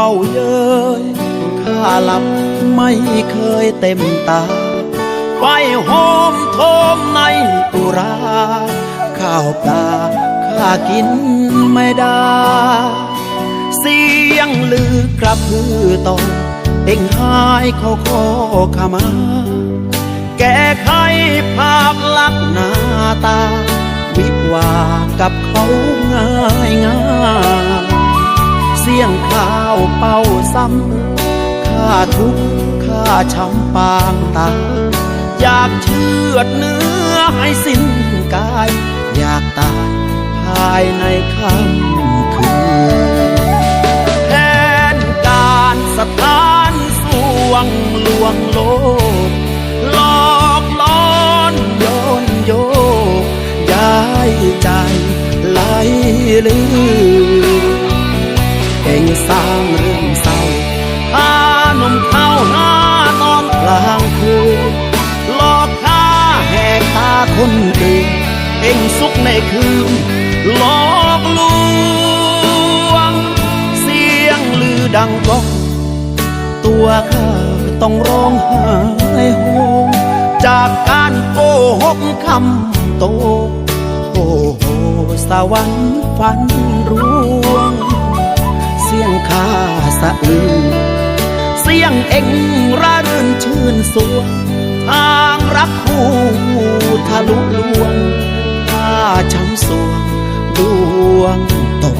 เป่าเย้ยข้าหลับไม่เคยเต็มตาไฟโหมโทมในอุราข้าวปลาข้ากินไม่ได้ เสียงลือกระพือต่อเอ็งหายเขาขอขมา แก้ไขภาพลักษณ์หน้าตา วิวากับเขาง่ายง่าย สียงข้าวเป่าซ้ำข้าทุกข้าช้ำปางตาอยากเชือดเนื้อให้สิ้นกาย อยากตายภายในค่ำคืนแผนการสถานสวงลวงโลกหลอกล้อนโยนโยกย้ายใจไหลลือ เองสร้างเรื่องเศร้าพานมเข้าหน้านอนกลางคืนหลอกข้าแหกตาคนอื่นเองสุขในคืนหลอกลวง เสียงลือดังก้องตัวข้าต้องร้องไห้โฮจากการโกหกคำโตโอ้โหสวรรค์ฝันร่วง เสียงข้าสะอื้นเสียงเอ็งระรื่นชื่นสวงทางรักคู่ทะลุลวงข้าช้ำสวงดวงตก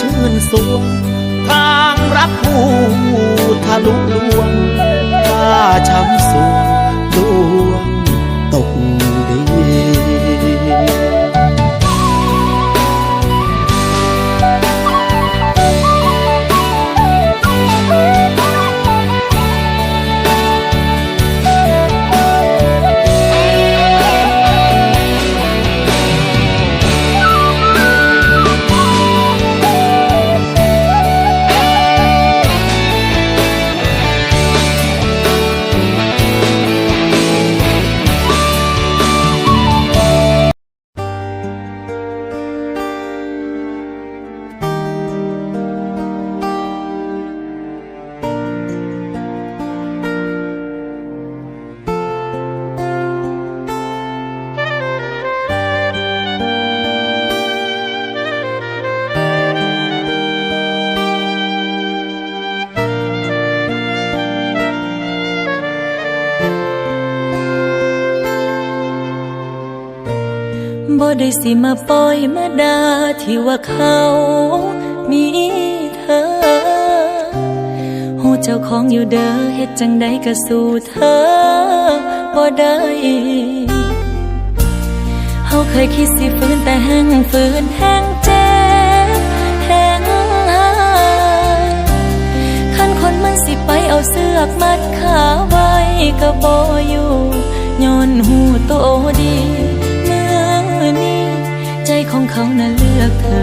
ชื่นสวง ทางรับผู้ทะลุลวงข้าช้ำสวงด ได้สิมาปล่อยมาดาที่ว่าเขามีเธอหูเจ้าของอยู่เด้อเฮ็ดจังใดก็สู้เธอบ่ได้เฮาเคยคิดสิฝืนแต่แห้งฝืนแห้งเจ็บแห้งหายคันคนมันสิไปเอาเสือกมัดขาไว้ก็บ่อยู่ย้อนหูโตดี เขาน่ะเลือกเธอ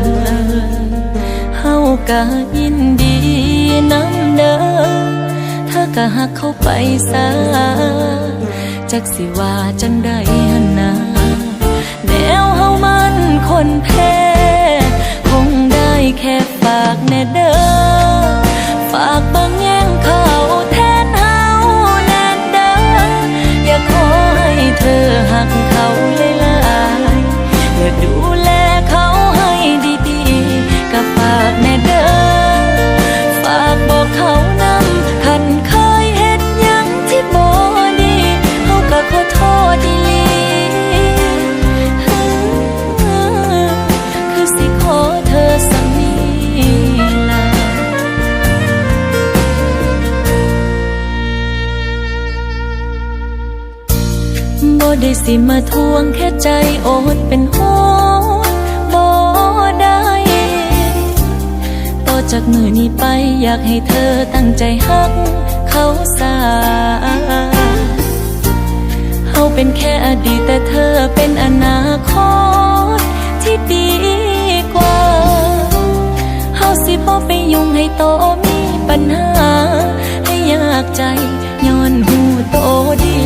เฮากะยินดีน้ำเด้อถ้าก็หักเขาไปซะจักสิว่าจังใดหันนาแนวเฮามันคนแพ้คงได้แค่ฝากแน่เด้อฝากบางแย่งเขาแทนเฮาแน่เด้ออย่าขอให้เธอหัก ได้สิมาทวงแค่ใจโอดเป็นโหดบ่ได้ต่อจากมือนี้ไปอยากให้เธอตั้งใจฮักเขาสาเฮาเป็นแค่อดีตแต่เธอเป็นอนาคตที่ดีกว่าเฮาสิบ่ไปยุ่งให้โตมีปัญหา ให้ยากใจย้อนหูโตดี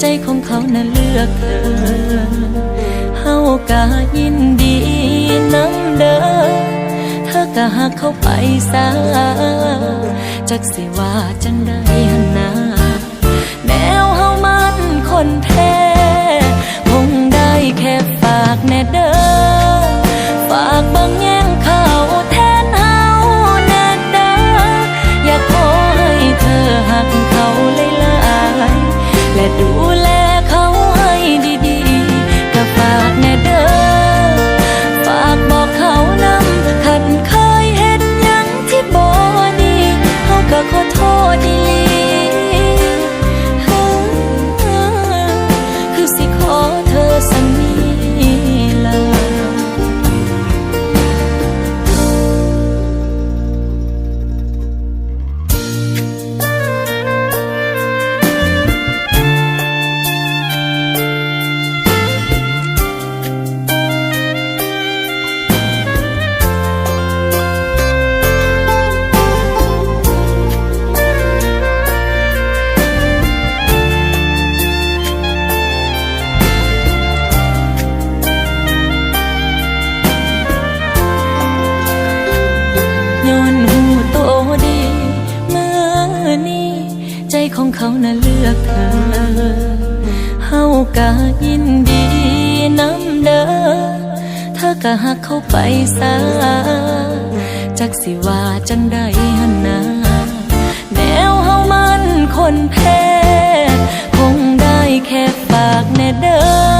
ใจของเขานั้นเลือกเธอเฮากะยินดีน้ำเด้อเธอกะหักเขาไปซะจักสิว่าจังได้หันนาแนวเฮามันคนแพ้คงได้แค่ฝากแน่เด้อ กะหักเข้าไปซะจักสิว่าจังได้หันนาแนวเฮามันคนแพ้ คงได้แค่ฝากแน่เด้อ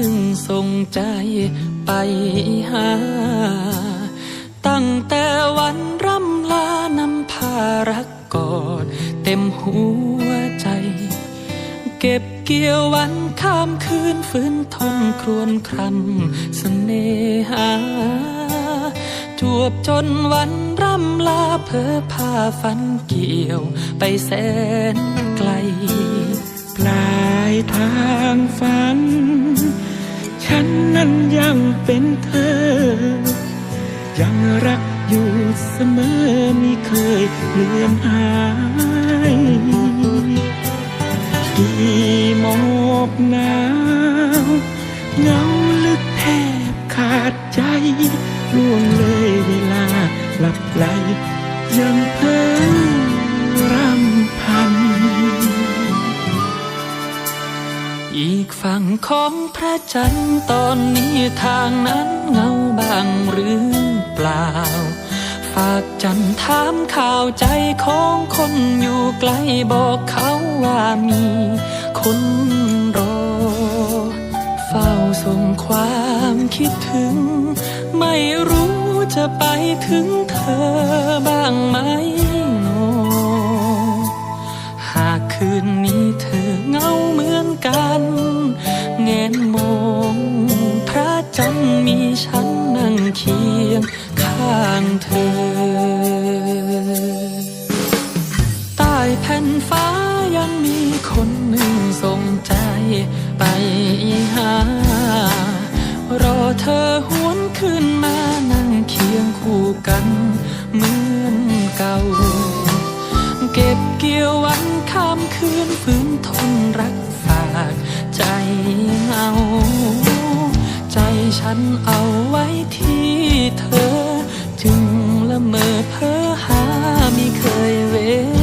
นึ่งส่งใจไปหา ตั้งแต่วันร่ำลานำพารักกอดเต็มหัวใจ เก็บเกี่ยววันข้ามคืนฟื้นทนครวนครำเสน่หาจวบจนวันร่ำลาเพ้อพาฝันเกี่ยวไปแสนไกล ปลายทางฝัน ฉันนั้นยังเป็นเธอ ยังรักอยู่เสมอไม่เคยเลือนหายกี่หมอบหนาวเงาลึกแทบขาดใจล่วงเลยเวลาหลับไหลยังเพ้อ่งของพระจันทร์ตอนนี้ทางนั้นเงาบางหรือเปล่า ฝากจันทร์ถามข่าวใจของคนอยู่ไกลบอกเขาว่ามีคนรอ เฝ้าส่งความคิดถึง ไม่รู้จะไปถึงเธอบ้างไหม คืนนี้เธอเงาเหมือนกันเงนมองพระจันทร์มีฉันนั่งเคียงข้างเธอ ใต้แผ่นฟ้ายังมีคนหนึ่งส่งใจไปหา รอเธอหวนขึ้นมานั่งเคียงคู่กันเหมือนเก่า เก็บเกี่ยววันข้าม คืนฝืนทนรักฝากใจเงา ใจฉันเอาไว้ที่เธอ จึงละเมอเพ้อหาไม่เคยเว้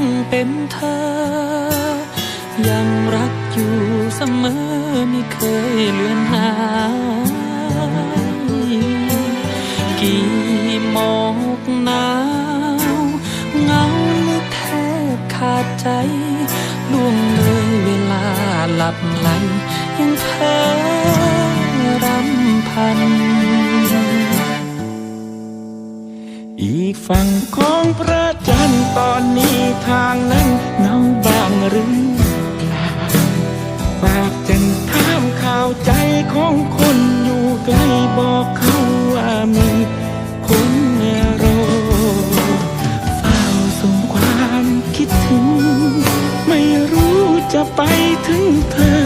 ยังเป็นเธอ ยังรักอยู่เสมอไม่เคยเลือนหายกี่หมอกหนาวเงาแทบขาดใจล่วงเลยเวลาหลับไหลยังเพ้อรำพัน ฝั่งของพระจันทร์ตอนนี้ทางนั้นเงาบางหรือเปล่าฝากจันถามข่าวใจของคนอยู่ไกลบอกเขาว่ามีคนรอเฝ้าส่งความคิดถึง ไม่รู้จะไปถึงเธอ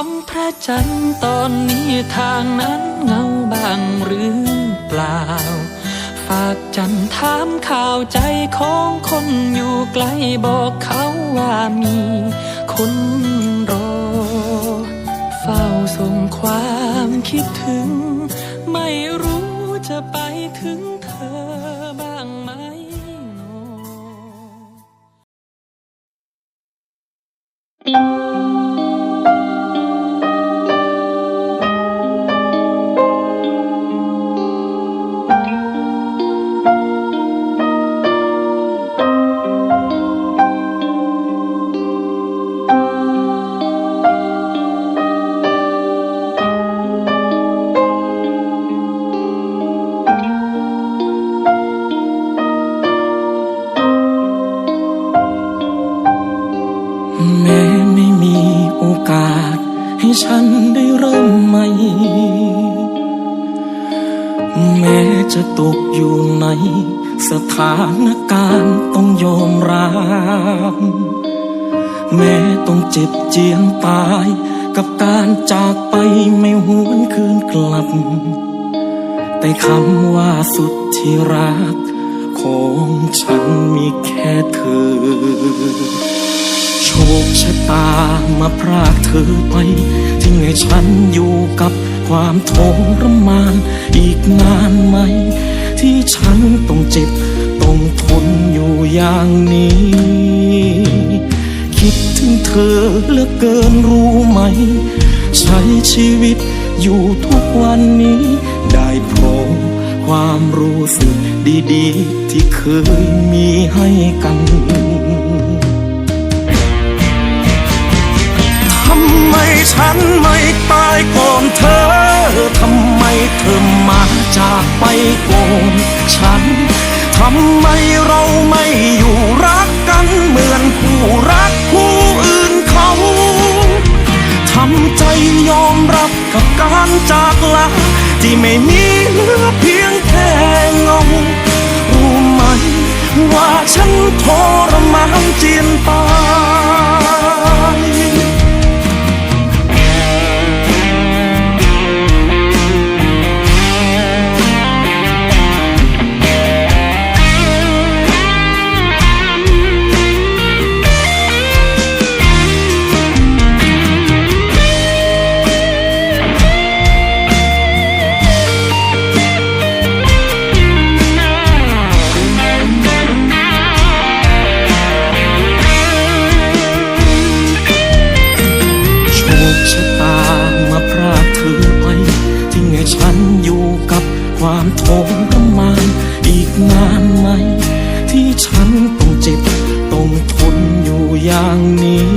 ของพระจันทร์ตอนนี้ทางนั้นเงาบางหรือเปล่า ฝากจันทร์ถามข่าวใจของคนอยู่ไกลบอกเขาว่ามีคนรอ เฝ้าส่งความคิดถึง ไม่รู้จะไปถึงเธอบ้างไหมโน คำว่าสุดที่รัก ของฉันมีแค่เธอ โชคชะตามาพรากเธอไป ทิ้งให้ฉันอยู่กับความทรมาน อีกนานไหม ที่ฉันต้องเจ็บ ต้องทนอยู่อย่างนี้ คิดถึงเธอเหลือเกินรู้ไหม ใช้ชีวิตอยู่ทุกวันนี้ได้พร ความรู้สึกดีๆ ที่เคยมีให้กันทำไมฉันไม่ตายก่อนเธอทำไมเธอมาจากไปก่อนฉันทำไมเราไม่อยู่รักกันเหมือนคู่รักคู่อื่นเขาทำใจยอมรับกับการจากลาที่ไม่มีเหลือเพียง แค่เงารู้ไหมว่าฉันทรมานเจียนตาย มานอีกนานไหม ที่ฉันต้องเจ็บ ต้องทนอยู่อย่างนี้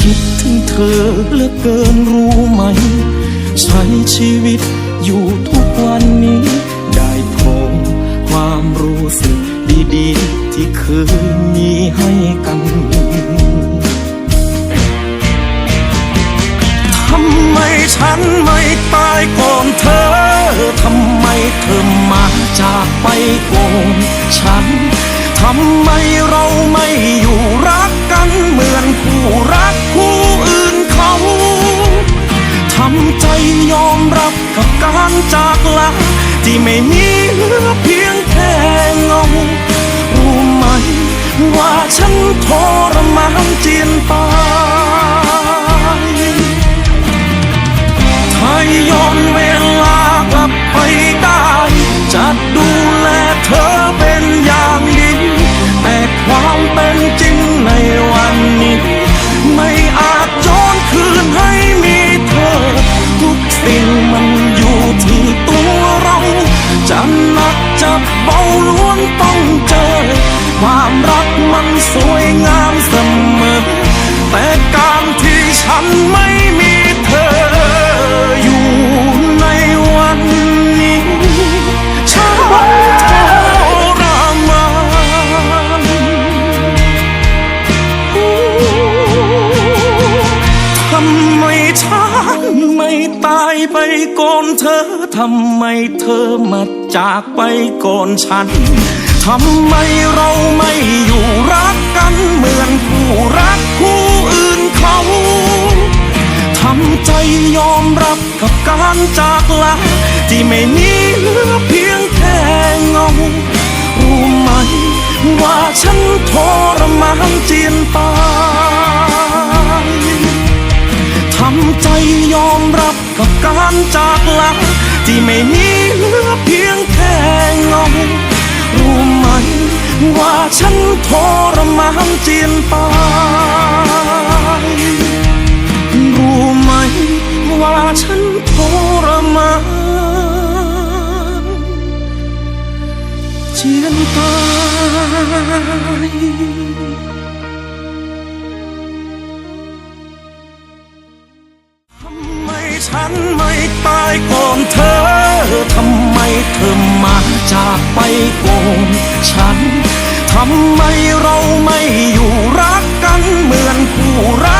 คิดถึงเธอเหลือเกินรู้ไหม ใช้ชีวิตอยู่ทุกวันนี้ ได้พบความรู้สึกดีๆ ที่เคยมีให้กัน ฉันไม่ตายก่อนเธอ ทำไมเธอมาจากไปก่อนฉัน ทำไมเราไม่อยู่รักกันเหมือนคู่รักคู่อื่นเขา ทำใจยอมรับกับการจากลาที่ไม่มีเหลือเพียงแค่เงา รู้ไหมว่าฉันทรมานเจียนตายถ้าากไปก่อนฉัน ทำไมเราไม่อยู่รักกันเหมือนคู่รักคู่อื่นเขา ทำใจยอมรับกับการจากลาที่ไม่มีเหลือเพียงแค่เงา รู้ไหมว่าฉันทรมานเจียนตายทำใจยอมรับกับการจากลาที่ไม่มีเหลือ แค่เงรู้ไหมว่าฉันทรมานเจียนตายรู้ไหมว่าฉันทรมานเจียนตายทำไมฉันไม่ตายก่อนเธอำไมเธอมาจากไปโก่ฉัน ทำไมเราไม่อยู่รักกันเหมือนคู่รัก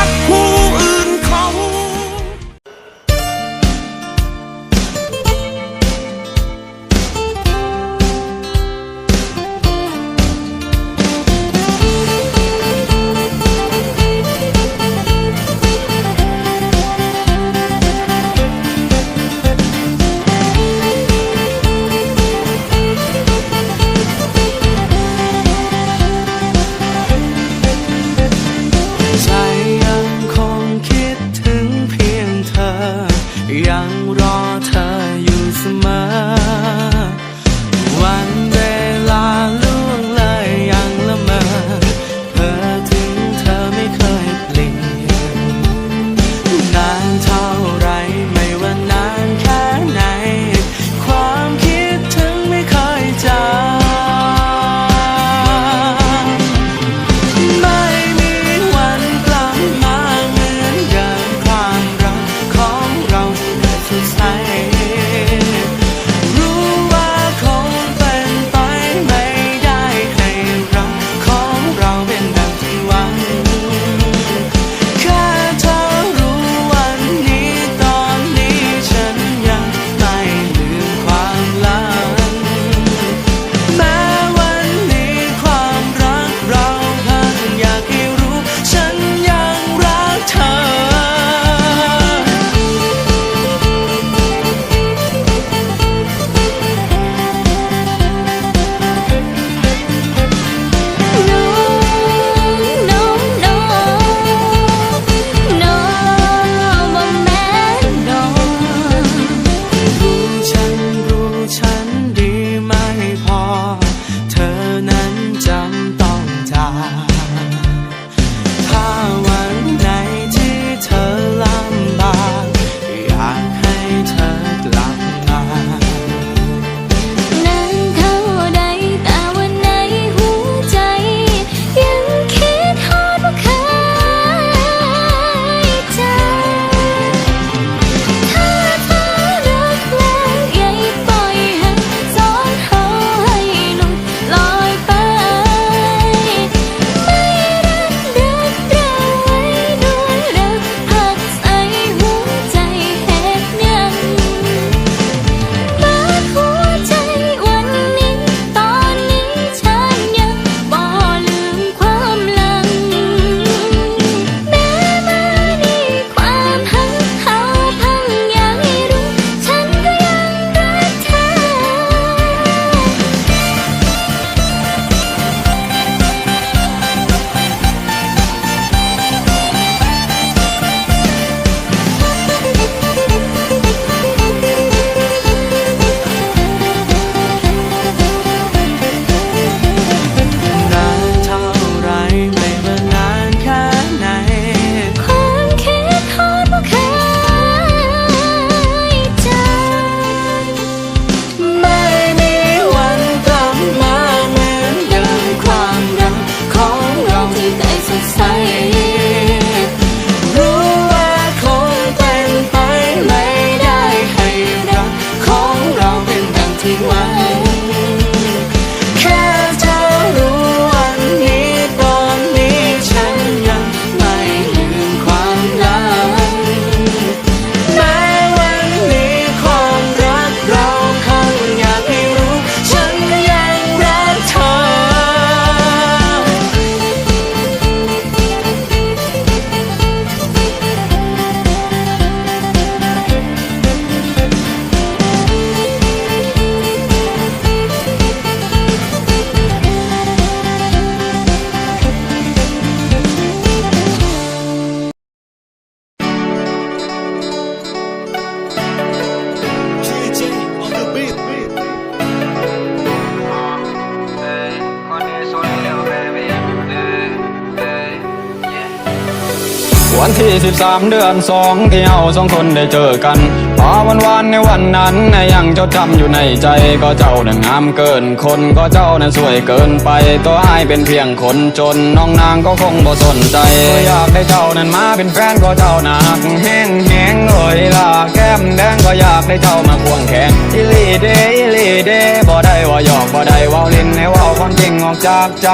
วันที่13เดือนสองที่เราสองคนได้เจอกันพอวันวานในวันนั้นยังจดจำอยู่ในใจก็เจ้านั้นงามเกินคนก็เจ้านั้นสวยเกินไป ตัวอายเป็นเพียงคนจนน้องนางก็คงบ่สนใจก็อยากได้เจ้านั้นมาเป็นแฟนก็เจ้านักแห้งแห้งเอ่ยล่ะแก้มแดงก็อยากได้เจ้ามาควงแขนอิลีเดอิลีเดบ่ได้ว่าหยอกบ่ได้ว่าเล่นให้เว่าความจริงออกจากใจ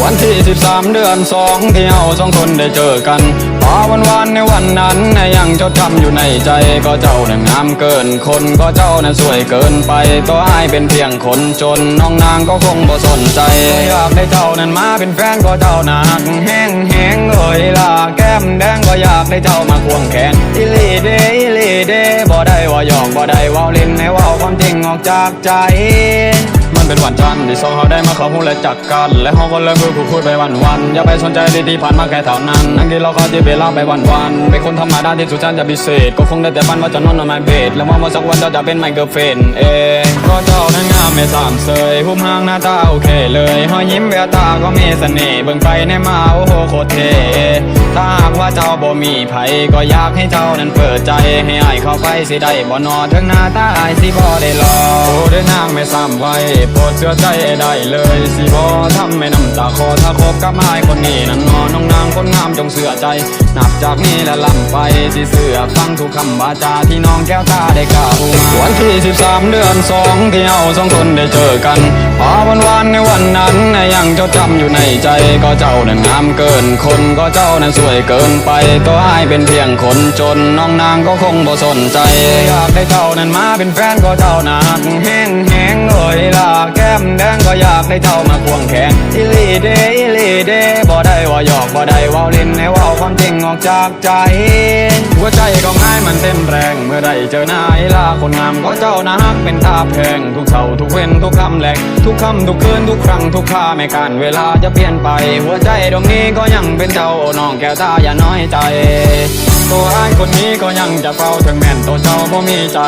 วันที่ 13 เดือนสองที่เราสองคนได้เจอกันพอวันวานในวันนั้นยังจดจำอยู่ในใจก็เจ้านั้นงามเกินคนก็เจ้านั้นสวยเกินไปตัวอายเป็นเพียงคนจนน้องนางก็คงบ่สนใจอยากได้เจ้านั้นมาเป็นแฟนก็เจ้าหนักแห้งแห้งเอ่ยล่ะแก้มแดงก็อยากได้เจ้ามาควงแขนอิลีเดอิลีเดบ่ได้ว่าหยอกบ่ได้ว่าเล่นให้ว่าความจริงออกจากใจ มันเป็นวันจันทร์ที่สองเขาได้มาเขาหูและจักกัน และเขาก็เริ่มพูดคุยไปวันวันอย่าไปสนใจดีที่ผ่านมาแค่เท่านั้นนั่งที่เราเขาที่เวลาไปวันวันเป็นคนธรรมดาที่สุดฉันจะพิเศษ ก็คงได้แต่ฝันว่าจะนอนนอนมาเบดแล้วว่าว่าสักวันเจ้าจะเป็นไมเคิลเฟนเองก็เจ้านั้นงามไม่สามเสยหุ้มหางหน้าตาโอเคเลยหอยยิ้มแววตาก็มีเสน่ห์เบิ่งไปในมาโอ้โหโคตรเท่ถ้าหากว่าเจ้าบ่มีไผก็อยากให้เจ้านั้นเปิดใจให้อายเข้าไปสิได้บ่นอถึงหน้าตาอายสิบ่ได้รอโอ้ด้อนางไม่ซ้ำไว้โปรดเชื่อใจได้เลยสิบ่ทำให้น้ำตาคอถ้าคบกับอายคนนี้นั้นนอนน้องนางคนงามจงเสื่อใจ นับจากนี้และลำไปสิเสื่อฟังทุกคำวาจาที่น้องแก้วตาได้กล่าวมาวันที่13เดือนสองที่เราสองคนได้เจอกันพอวันวานในวันนั้นยังจดจำอยู่ในใจก็เจ้านั้นงามเกินคนก็เจ้านั้นสวยเกินไปตัวอายเป็นเพียงคนจนน้องนางก็คงบ่สนใจอยากได้เจ้านั้นมาเป็นแฟนก็เจ้านักแห้งแห้งเอ่ยล่ะแก้มแดงก็อยากได้เจ้ามาควงแขนอิลีเดอิลีเดบ่ได้ว่าหยอกบ่ได้ว่าเล่นให้ว่าความจริงออกจากใจ หัวใจก็ง่ายมันเต้นแรง เมื่อได้เจอหน้าไอ้ลาคนงามก็เจ้านะฮักเป็นตาแพง ทุกเช้าทุกเว้นทุกคำแหลกทุกคำทุกคืนทุกครั้งทุกค่าไม่การเวลาจะเปลี่ยนไป หัวใจดวงนี้ก็ยังเป็นเจ้าน้องแก้วตาอย่าน้อยใจ ตัวอ้ายคนนี้ก็ยังจะเฝ้าถึงแม่นตัวเจ้าบ่มีใจ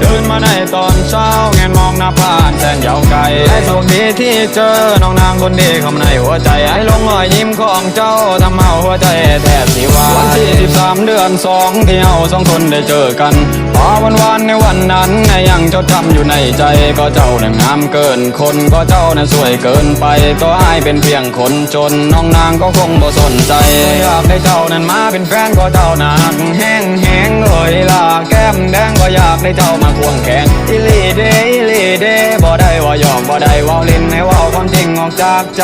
ตื่นมาในตอนเช้าแงนมองหน้าผ่านแสนยาวไกลไอ้โชคดีที่เจอน้องนางคนดีเข้ามาในหัวใจไอ้ลงรอยยิ้มของเจ้าทำเอาหัวใจแทบสิวายวันที่13เดือนสองที่เอาสองคนได้เจอกันพอวันวานในวันนั้นยังเจดจำอยู่ในใจก็เจ้านั้นงามเกินคนก็เจ้านั้นสวยเกินไปตัวอ้ายเป็นเพียงคนจนน้องนางก็คงบ่สนใจอยากได้เจ้านั้นมาเป็นแฟนก็เจ้านักแห้งแห้งเอ่ยล่ะแก้มแดงก็อยากได้เจ้ามาควงแขนอิลีเดอิลีเดบ่ได้ว่าหยอกบ่ได้ว่าเล่นให้ว่าความจริงออกจากใจ